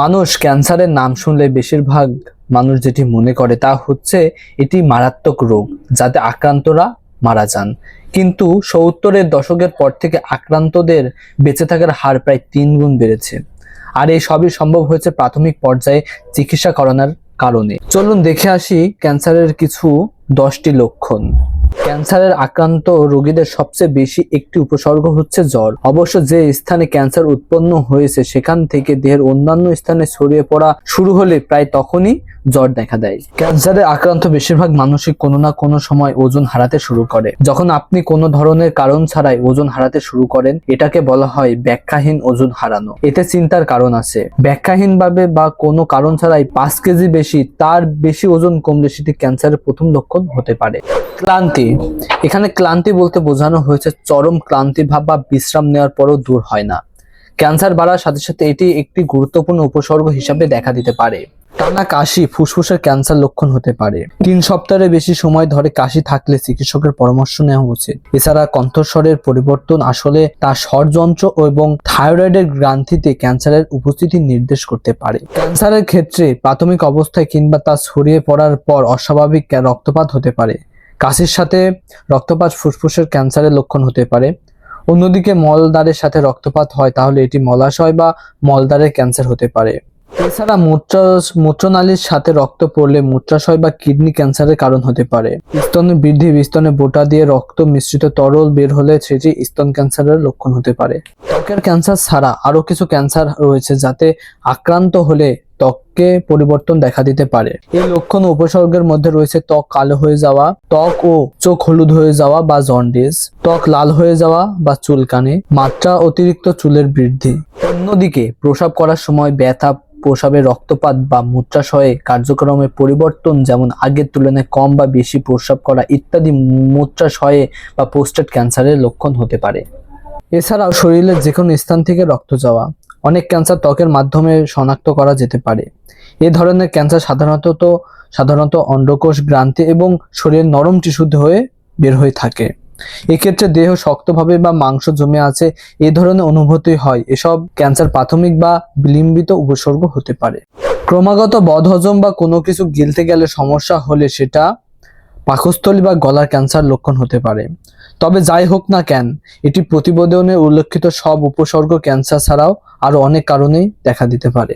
মানুষ ক্যান্সারের নাম শুনলে বেশিরভাগ মানুষ যেটি মনে করে তা হচ্ছে এটি মারাত্মক রোগ, যাতে আক্রান্তরা মারা যান। কিন্তু সত্তরের দশকের পর থেকে আক্রান্তদের বেঁচে থাকার হার প্রায় তিন গুণ বেড়েছে। আর এই সবই সম্ভব হয়েছে প্রাথমিক পর্যায়ে চিকিৎসা করানোর কারণে। চলুন দেখে আসি ক্যান্সারের কিছু দশটি লক্ষণ। ক্যান্সারের আক্রান্ত রোগীদের সবচেয়ে বেশি একটি উপসর্গ হচ্ছে জ্বর। অবশ্য যে স্থানে ক্যান্সার উৎপন্ন হয়েছে, সেখান থেকে দেহের অন্যান্য স্থানে ছড়িয়ে পড়া শুরু হলে প্রায় তখনই জ্বর দেখা দেয়। ক্যান্সারে আক্রান্ত বেশিরভাগ মানুষই কোনো না কোনো সময় ওজন হারাতে শুরু করে। যখন আপনি কোনো ধরনের কারণ ছাড়াই ওজন হারাতে শুরু করেন, এটাকে বলা হয় ব্যাখ্যাহীন ওজন হারানো। এতে চিন্তার কারণ আছে। ব্যাখ্যাহীনভাবে বা কোনো কারণ ছাড়াই পাঁচ কেজি বেশি, তার বেশি ওজন কমলে সেটি ক্যান্সারের প্রথম লক্ষণ হতে পারে। ক্লান্তি। এখানে ক্লান্তি বলতে বোঝানো হয়েছে, চরম ক্লান্তি ভাব বা বিশ্রাম নেওয়ার পরও দূর হয় না। ক্যান্সার বাড়ার সাথে সাথে এটি একটি গুরুত্বপূর্ণ উপসর্গ হিসাবে দেখা দিতে পারে। টানা কাশি, ফুসফুসের ক্যান্সার লক্ষণ হতে পারে। তিন সপ্তাহের বেশি সময় ধরে কাশি থাকলে চিকিৎসকের পরামর্শ নেওয়া উচিত। এছাড়া কণ্ঠস্বরের পরিবর্তন আসলে তার স্বরযন্ত্র এবং থাইরয়েডের গ্রান্থিতে ক্যান্সারের উপস্থিতি নির্দেশ করতে পারে। ক্যান্সারের ক্ষেত্রে প্রাথমিক অবস্থায় কিংবা তা ছড়িয়ে পড়ার পর অস্বাভাবিক রক্তপাত হতে পারে। কাশির সাথে রক্তপাত, ফুসফুসের ক্যান্সারের লক্ষণ হতে পারে। অন্যদিকে মলদ্বারের সাথে রক্তপাত হয়, তাহলে এটি মলাশয় বা মলদ্বারের ক্যান্সার হতে পারে। এছাড়া মূত্র মূত্রনালীর সাথে রক্ত পড়লে মূত্রাশয় বা কিডনি ক্যান্সারের কারণ হতে পারে। স্তনের বৃদ্ধি, স্তনে বোটা দিয়ে রক্ত মিশ্রিত তরল বের হলে সেটি স্তন ক্যান্সারের লক্ষণ হতে পারে। ত্বকের ক্যান্সার ছাড়া আরও কিছু ক্যান্সার রয়েছে যাতে আক্রান্ত হলে ত্বকে পরিবর্তন দেখা দিতে পারে। এই লক্ষণ উপসর্গের মধ্যে রয়েছে ত্বক কালো হয়ে যাওয়া, ত্বক ও চোখ হলুদ হয়ে যাওয়া বা জন্ডিস, ত্বক লাল হয়ে যাওয়া বা চুলকানি, মাত্রা অতিরিক্ত চুলের বৃদ্ধি। অন্যদিকে প্রসাব করার সময় ব্যথা, প্রসাবে রক্তপাত বা মূত্রাশয়ে কার্যক্রমে পরিবর্তন যেমন আগের তুলনায় কম বা বেশি প্রস্রাব করা ইত্যাদি মূত্রাশয়ে বা পোস্টেট ক্যান্সারের লক্ষণ হতে পারে। এছাড়াও শরীরের যে কোনো স্থান থেকে রক্ত যাওয়া অনেক ক্যান্সার ত্বকের মাধ্যমে শনাক্ত করা যেতে পারে। এ ধরনের ক্যান্সার সাধারণত তো, সাধারণত অন্ডকোষ গ্রান্তি এবং শরীরের নরম টিস্যুতে হয়ে বের হয়ে থাকে। এক্ষেত্রে দেহ শক্তভাবে বা মাংস জমে আছে এই ধরনের অনুভূতি হয়। এসব ক্যান্সার প্রাথমিক বা বিলম্বিত উপসর্গ হতে পারে। ক্রমাগত বদহজম বা কোনো কিছু গিলতে গেলে সমস্যা হলে সেটা পাকস্থলী বা গলার ক্যান্সার লক্ষণ হতে পারে। তবে যাই হোক না কেন, এটি প্রতিবেদনে উল্লেখিত সব উপসর্গ ক্যান্সার ছাড়াও আরও অনেক কারণেই দেখা দিতে পারে।